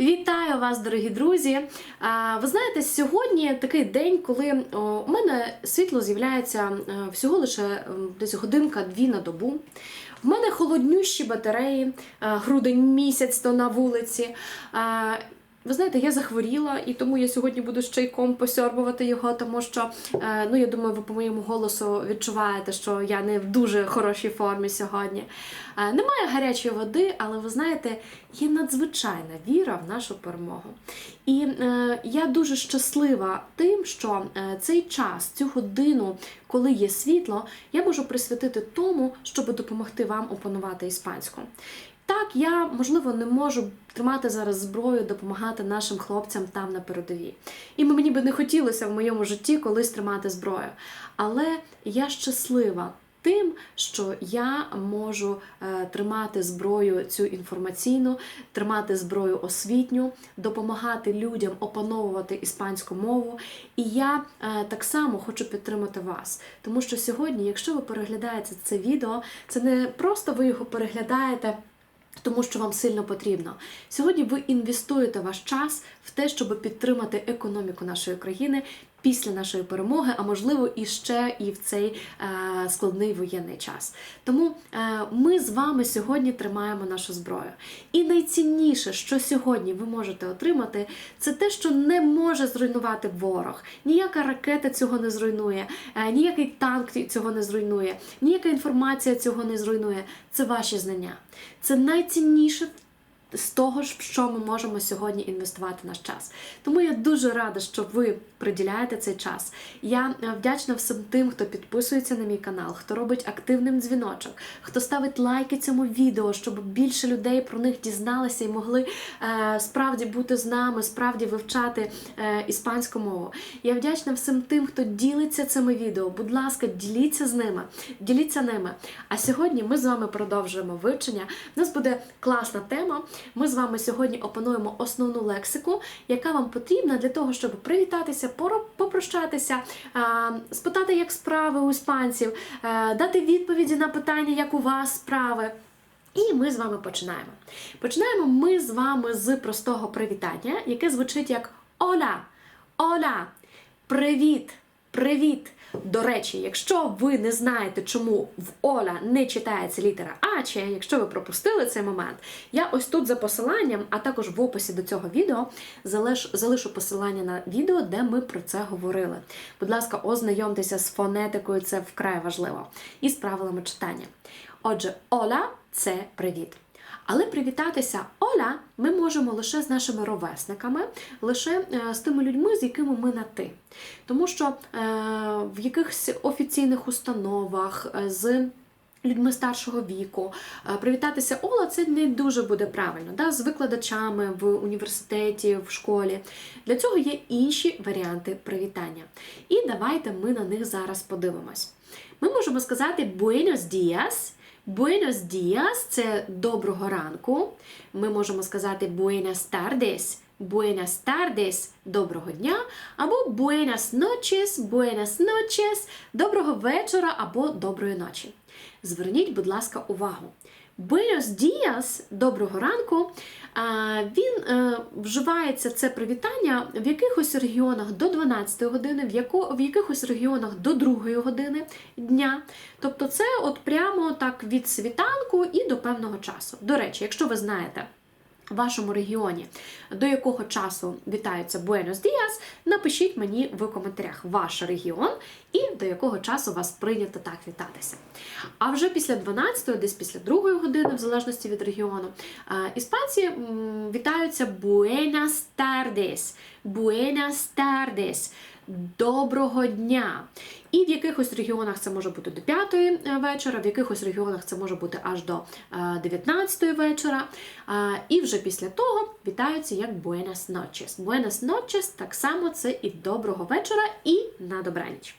Вітаю вас, дорогі друзі! Ви знаєте, сьогодні такий день, коли у мене світло з'являється е, всього лише е, десь годинка-дві на добу. В мене холоднющі батареї, е, грудень місяць то на вулиці. Ви знаєте, я захворіла, і тому я сьогодні буду з чайком посьорбувати його, тому що, е, ну я думаю, ви по моєму голосу відчуваєте, що я не в дуже хорошій формі сьогодні. Е, Немає гарячої води, але ви знаєте, є надзвичайна віра в нашу перемогу. І е, я дуже щаслива тим, що е, цей час, цю годину, коли є світло, я можу присвятити тому, щоб допомогти вам опанувати іспанську. Так, я можливо не можу тримати зараз зброю, допомагати нашим хлопцям там на передовій. І мені би не хотілося в моєму житті колись тримати зброю. Але я щаслива тим, що я можу е, тримати зброю цю інформаційну, тримати зброю освітню, допомагати людям опановувати іспанську мову. І я е, так само хочу підтримати вас, тому що сьогодні, якщо ви переглядаєте це відео, це не просто ви його переглядаєте. Тому що вам сильно потрібно. Сьогодні ви інвестуєте ваш час в те, щоб підтримати економіку нашої країни після нашої перемоги, а можливо і ще і в цей е, складний воєнний час. Тому е, ми з вами сьогодні тримаємо нашу зброю. І найцінніше, що сьогодні ви можете отримати, це те, що не може зруйнувати ворог. Ніяка ракета цього не зруйнує, е, ніякий танк цього не зруйнує, ніяка інформація цього не зруйнує. Це ваші знання. Це найцінніше з того, ж, що ми можемо сьогодні інвестувати наш час. Тому я дуже рада, що ви приділяєте цей час. Я е, вдячна всім тим, хто підписується на мій канал, хто робить активним дзвіночок, хто ставить лайки цьому відео, щоб більше людей про них дізналися і могли е, справді бути з нами, справді вивчати е, іспанську мову. Я вдячна всім тим, хто ділиться цими відео. Будь ласка, діліться з ними, діліться ними. А сьогодні ми з вами продовжуємо вивчення. У нас буде класна тема. Ми з вами сьогодні опануємо основну лексику, яка вам потрібна для того, щоб привітатися, попрощатися, спитати, як справи у іспанців, дати відповіді на питання, як у вас справи. І ми з вами починаємо. Починаємо ми з вами з простого привітання, яке звучить як Оля, Оля, привіт, привіт. До речі, якщо ви не знаєте, чому в Оля не читається літера А, чи якщо ви пропустили цей момент, я ось тут за посиланням, а також в описі до цього відео залиш, залишу посилання на відео, де ми про це говорили. Будь ласка, ознайомтеся з фонетикою, це вкрай важливо, і з правилами читання. Отже, Оля це привіт. Але привітатися Оля ми можемо лише з нашими ровесниками, лише е, з тими людьми, з якими ми на ти. Тому що е, в якихось офіційних установах е, з людьми старшого віку привітатися Ола це не дуже буде правильно. Да? З викладачами в університеті, в школі. Для цього є інші варіанти привітання. І давайте ми на них зараз подивимось. Ми можемо сказати Buenos dias. Buenos dias – це доброго ранку. Ми можемо сказати Buenas tardes. Buenas tardes – доброго дня, або Buenas noches, Buenas noches – доброго вечора або доброї ночі. Зверніть, будь ласка, увагу. Buenos dias – доброго ранку. Він е, вживається це привітання в якихось регіонах до 12 години, в, яко, в якихось регіонах до 2 години дня. Тобто це от прямо так від світанку і до певного часу. До речі, якщо ви знаєте. В вашому регіоні до якого часу вітаються Buenos Dias, напишіть мені в коментарях ваш регіон і до якого часу вас прийнято так вітатися. А вже після 12-ї, десь після 2 години, в залежності від регіону, е, іспанці вітаються Buenas tardes. Buenas tardes. Доброго дня! І в якихось регіонах це може бути до 5 вечора, в якихось регіонах це може бути аж до 19 вечора. І вже після того вітаються як Buenas noches. Buenas noches так само це і доброго вечора, і на добраніч.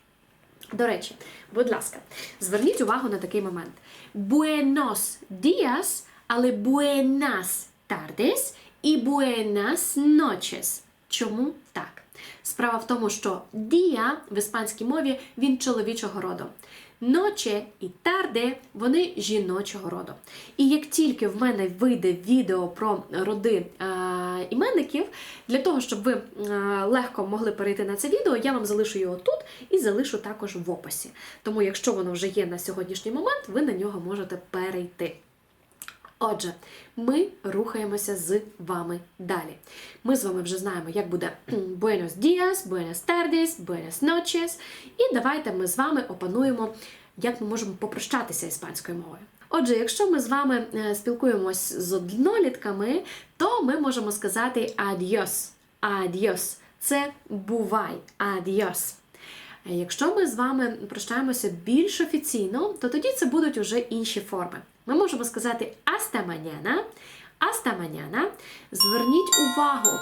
До речі, будь ласка, зверніть увагу на такий момент. Buenos días, але buenas tardes і buenas noches. Чому? Справа в тому, що дія в іспанській мові він чоловічого роду. ноче і тарде вони жіночого роду. І як тільки в мене вийде відео про роди е, іменників, для того, щоб ви е, легко могли перейти на це відео, я вам залишу його тут і залишу також в описі. Тому, якщо воно вже є на сьогоднішній момент, ви на нього можете перейти. Отже, ми рухаємося з вами далі. Ми з вами вже знаємо, як буде Buenos dias, Buenas tardes, Buenas noches. І давайте ми з вами опануємо, як ми можемо попрощатися іспанською мовою. Отже, якщо ми з вами е, спілкуємось з однолітками, то ми можемо сказати adios. Adios. Це бувай. Adios. Якщо ми з вами прощаємося більш офіційно, то тоді це будуть уже інші форми. Ми можемо сказати hasta mañana, hasta mañana. Зверніть увагу.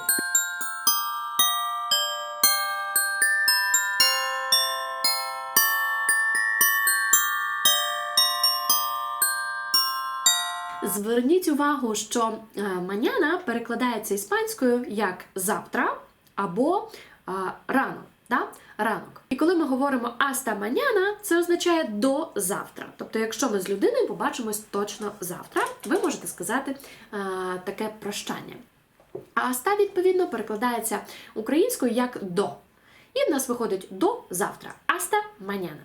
Зверніть увагу, що е, маняна перекладається іспанською як завтра або е, рано. Да? Ранок. І коли ми говоримо аста маняна, це означає до завтра. Тобто, якщо ми з людиною побачимось точно завтра, ви можете сказати е, таке прощання. А аста, відповідно, перекладається українською як до. І в нас виходить до завтра. Аста маняна.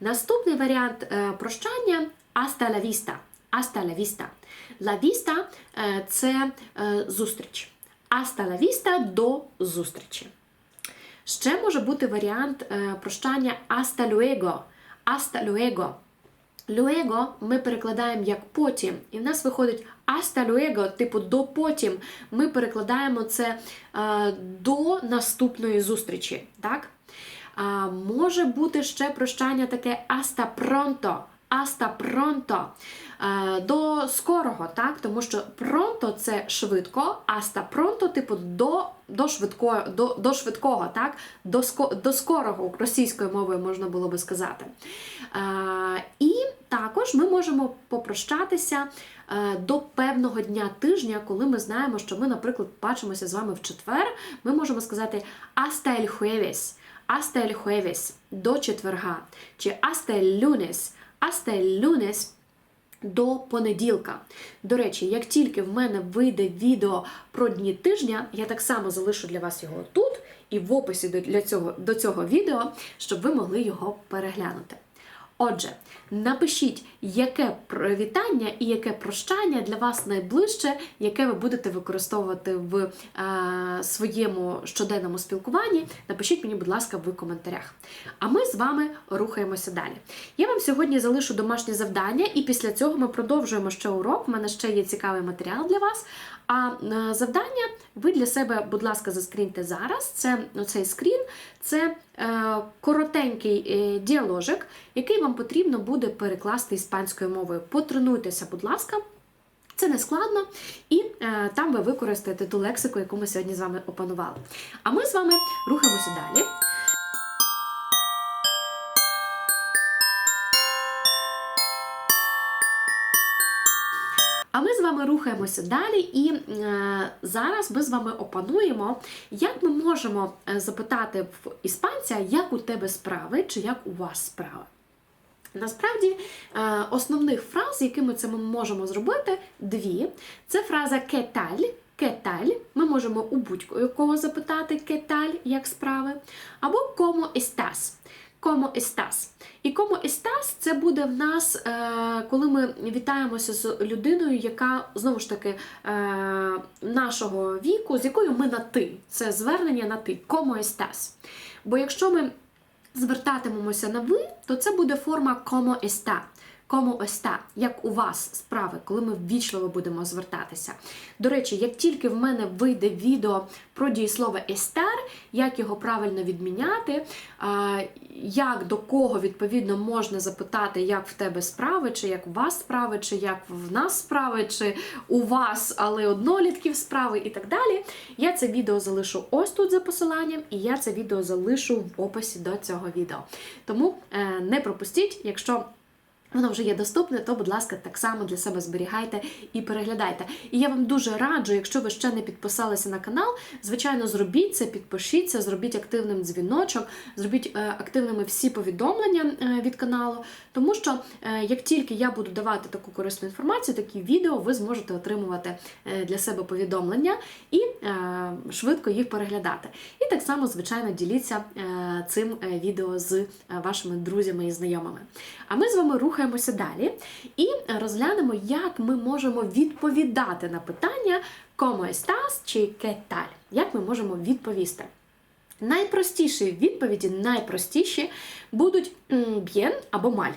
Наступний варіант е, прощання аста ла віста. Аста ла віста. Ла віста е, це зустріч. Аста ла віста до зустрічі. Ще може бути варіант е, прощання hasta luego. Hasta luego. Luego ми перекладаємо як потім, і в нас виходить hasta luego, типу до потім. Ми перекладаємо це е, до наступної зустрічі. Так? А, може бути ще прощання таке hasta pronto. Hasta pronto. Е, до скорого, так? Тому що pronto – це швидко, hasta pronto, типу до, до, швидкого, до, до швидкого, так? До, до скорого російською мовою можна було би сказати. Е, і також ми можемо попрощатися е, до певного дня тижня, коли ми знаємо, що ми, наприклад, бачимося з вами в четвер. Ми можемо сказати el jueves, hasta el jueves, до четверга, чи el lunes, hasta el lunes, до понеділка. До речі, як тільки в мене вийде відео про дні тижня, я так само залишу для вас його тут і в описі до, для цього, до цього відео, щоб ви могли його переглянути. Отже, напишіть, яке привітання і яке прощання для вас найближче, яке ви будете використовувати в е, своєму щоденному спілкуванні. Напишіть мені, будь ласка, в коментарях. А ми з вами рухаємося далі. Я вам сьогодні залишу домашнє завдання, і після цього ми продовжуємо ще урок. У мене ще є цікавий матеріал для вас. А е, завдання ви для себе, будь ласка, заскріньте зараз. Це цей скрін, це е, коротенький е, діаложик, який вам потрібно буде перекласти іспанською мовою. Потренуйтеся, будь ласка. Це не складно, і е, там ви використаєте ту лексику, яку ми сьогодні з вами опанували. А ми з вами рухаємося далі. Вами рухаємося далі, і е, зараз ми з вами опануємо, як ми можемо е, запитати в іспанця, як у тебе справи, чи як у вас справи. Насправді, е, основних фраз, якими це ми можемо зробити, дві. Це фраза кеталь. Кеталь. Ми можемо у будь-кого запитати кеталь, як справи, або como estás. Como естас? І кому естас – це буде в нас, е, коли ми вітаємося з людиною, яка знову ж таки е, нашого віку, з якою ми на ти. Це звернення на ти. Кому естас? Бо якщо ми звертатимемося на ви, то це буде форма como está. Como está, як у вас справи, коли ми ввічливо будемо звертатися. До речі, як тільки в мене вийде відео про дієслово estar, як його правильно відміняти, як до кого відповідно можна запитати, як в тебе справи, чи як у вас справи, чи як в нас справи, чи у вас, але однолітків справи і так далі. Я це відео залишу ось тут за посиланням, і я це відео залишу в описі до цього відео. Тому е, не пропустіть, якщо Воно вже є доступне, то, будь ласка, так само для себе зберігайте і переглядайте. І я вам дуже раджу, якщо ви ще не підписалися на канал, звичайно, зробіть це, підпишіться, зробіть активним дзвіночок, зробіть е, активними всі повідомлення е, від каналу. Тому що е, як тільки я буду давати таку корисну інформацію, такі відео, ви зможете отримувати для себе повідомлення і швидко їх переглядати. І так само, звичайно, діліться цим відео з вашими друзями і знайомими. А ми з вами рухаємося далі і розглянемо, як ми можемо відповідати на питання «Como estás?» чи «Qué tal?» Як ми можемо відповісти? Найпростіші відповіді, найпростіші будуть bien або mal.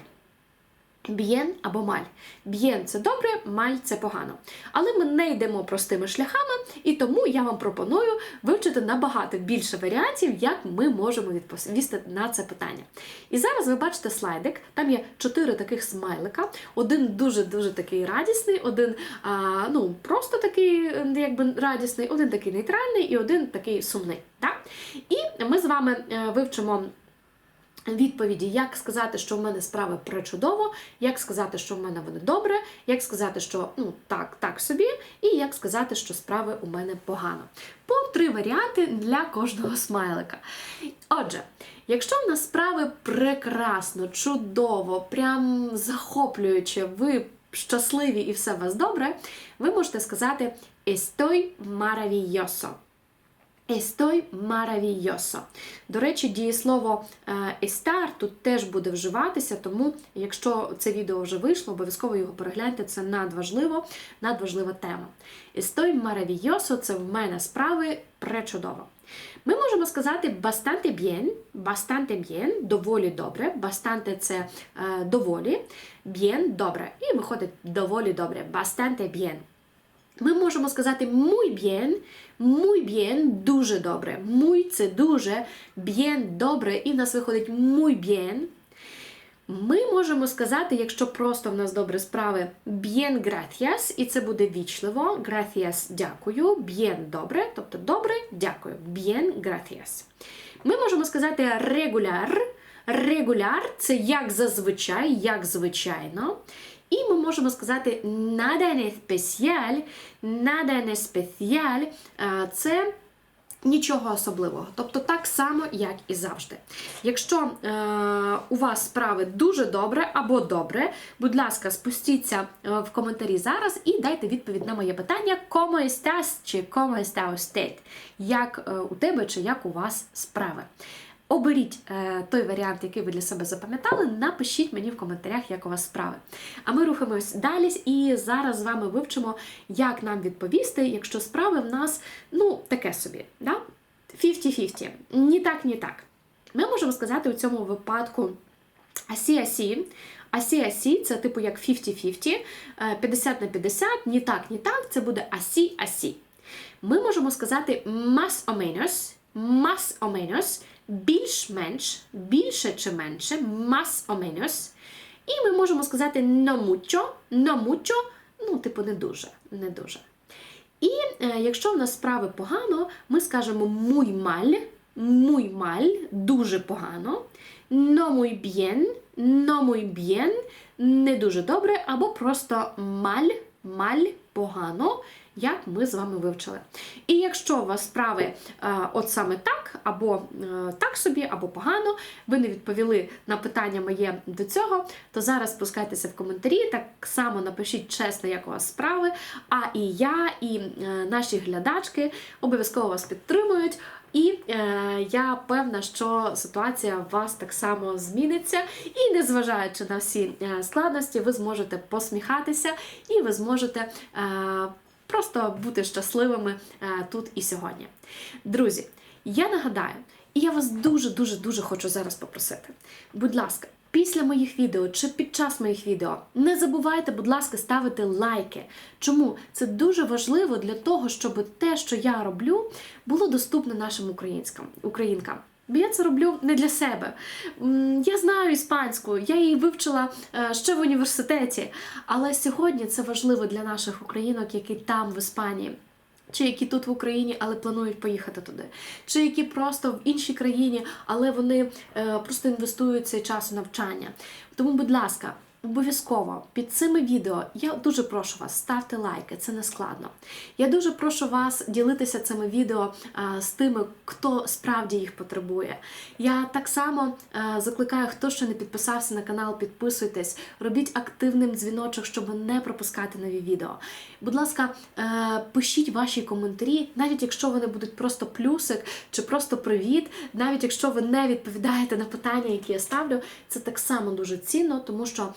Bien або маль. Bien – це добре, маль це погано. Але ми не йдемо простими шляхами, і тому я вам пропоную вивчити набагато більше варіантів, як ми можемо відповісти на це питання. І зараз ви бачите слайдик, там є чотири таких смайлика. Один дуже-дуже такий радісний, один а, ну, просто такий якби радісний, один такий нейтральний і один такий сумний. Так? І ми з вами е, вивчимо відповіді, як сказати, що в мене справи пречудово, як сказати, що в мене вони добре, як сказати, що ну так, так собі, і як сказати, що справи у мене погано. По три варіанти для кожного смайлика. Отже, якщо в нас справи прекрасно, чудово, прям захоплююче, ви щасливі і все у вас добре, ви можете сказати Estoy maravilloso. Estoy maravilloso. До речі, дієслово е, estar тут теж буде вживатися, тому якщо це відео вже вийшло, обов'язково його перегляньте, це надважливо, надважлива тема. Estoy maravilloso – це в мене справи пречудово. Ми можемо сказати bastante bien, bastante bien, доволі добре, bastante – це е, доволі, bien – добре. І виходить доволі добре, bastante bien. Ми можемо сказати muy bien, muy bien, дуже добре. Muy – це дуже, bien – добре, і в нас виходить muy bien. Ми можемо сказати, якщо просто в нас добре справи, bien gracias, і це буде вічливо. Gracias – дякую, bien – добре, тобто добре, дякую. Bien gracias. Ми можемо сказати regular. Regular – це як зазвичай, як звичайно. І ми можемо сказати nada en especial, nada en especial – це нічого особливого. Тобто так само, як і завжди. Якщо е, у вас справи дуже добре або добре, будь ласка, спустіться е, в коментарі зараз і дайте відповідь на моє питання «Como estás?» чи «Como está usted?» Як е, у тебе чи як у вас справи. Оберіть е, той варіант, який ви для себе запам'ятали, напишіть мені в коментарях, як у вас справи. А ми рухаємось далі і зараз з вами вивчимо, як нам відповісти, якщо справи в нас ну, таке собі. Да? 50-50. Ні так, ні так. Ми можемо сказати у цьому випадку асі-асі. Асі-асі це типу як 50-50, е, 50 на 50, ні так, ні так, це буде асі-асі. Ми можемо сказати mas o menos, mas o menos, більш-менш, більше чи менше, más o menos. І ми можемо сказати no mucho, no mucho, ну, типу, не дуже, не дуже. І е, якщо в нас справи погано, ми скажемо muy mal, muy mal, дуже погано, no muy bien, no muy bien, не дуже добре, або просто mal, mal, погано, як ми з вами вивчили. І якщо у вас справи е, от саме так, або е, так собі, або погано, ви не відповіли на питання моє до цього, то зараз спускайтеся в коментарі, так само напишіть чесно, як у вас справи. А і я, і е, наші глядачки обов'язково вас підтримують. І е, я певна, що ситуація у вас так само зміниться, і незважаючи на всі складності, ви зможете посміхатися і ви зможете е, просто бути щасливими е, тут і сьогодні. Друзі, я нагадаю, і я вас дуже-дуже дуже хочу зараз попросити. Будь ласка, після моїх відео чи під час моїх відео не забувайте, будь ласка, ставити лайки. Чому? Це дуже важливо для того, щоб те, що я роблю, було доступне нашим українськам, українкам. Бо я це роблю не для себе. Я знаю іспанську, я її вивчила е, ще в університеті. Але сьогодні це важливо для наших українок, які там в Іспанії. Чи які тут в Україні, але планують поїхати туди, чи які просто в іншій країні, але вони е, просто інвестують цей час у навчання. Тому, будь ласка, Обов'язково під цими відео я дуже прошу вас ставте лайки, це не складно. Я дуже прошу вас ділитися цими відео а, з тими, хто справді їх потребує. Я так само а, закликаю, хто ще не підписався на канал, підписуйтесь, робіть активним дзвіночок, щоб не пропускати нові відео. Будь ласка, е, пишіть ваші коментарі, навіть якщо вони будуть просто плюсик чи просто привіт, навіть якщо ви не відповідаєте на питання, які я ставлю, це так само дуже цінно, тому що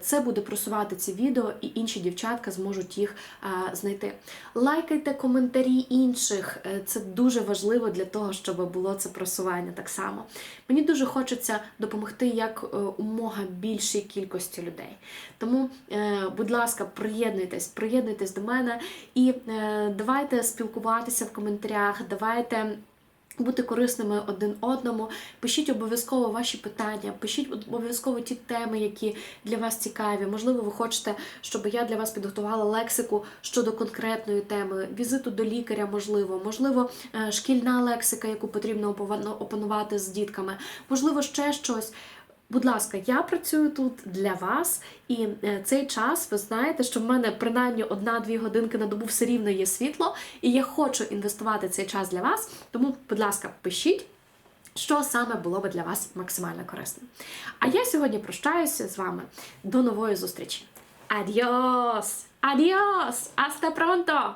це буде просувати ці відео, і інші дівчатка зможуть їх е, знайти. Лайкайте коментарі інших, е, це дуже важливо для того, щоб було це просування так само. Мені дуже хочеться допомогти як е, умога більшій кількості людей. Тому, е, будь ласка, приєднуйтесь, приєднуйтесь до мене і е, давайте спілкуватися в коментарях, давайте. Бути корисними один одному, пишіть обов'язково ваші питання, пишіть обов'язково ті теми, які для вас цікаві. Можливо, ви хочете, щоб я для вас підготувала лексику щодо конкретної теми, візиту до лікаря, можливо, можливо, е, шкільна лексика, яку потрібно опанувати з дітками, можливо, ще щось. Будь ласка, я працюю тут для вас, і е, цей час ви знаєте, що в мене принаймні одна-дві годинки на добу все рівно є світло, і я хочу інвестувати цей час для вас. Тому, будь ласка, пишіть. Що саме було би для вас максимально корисним? А я сьогодні прощаюся з вами до нової зустрічі. Адіос! Адіос! Аста пронто!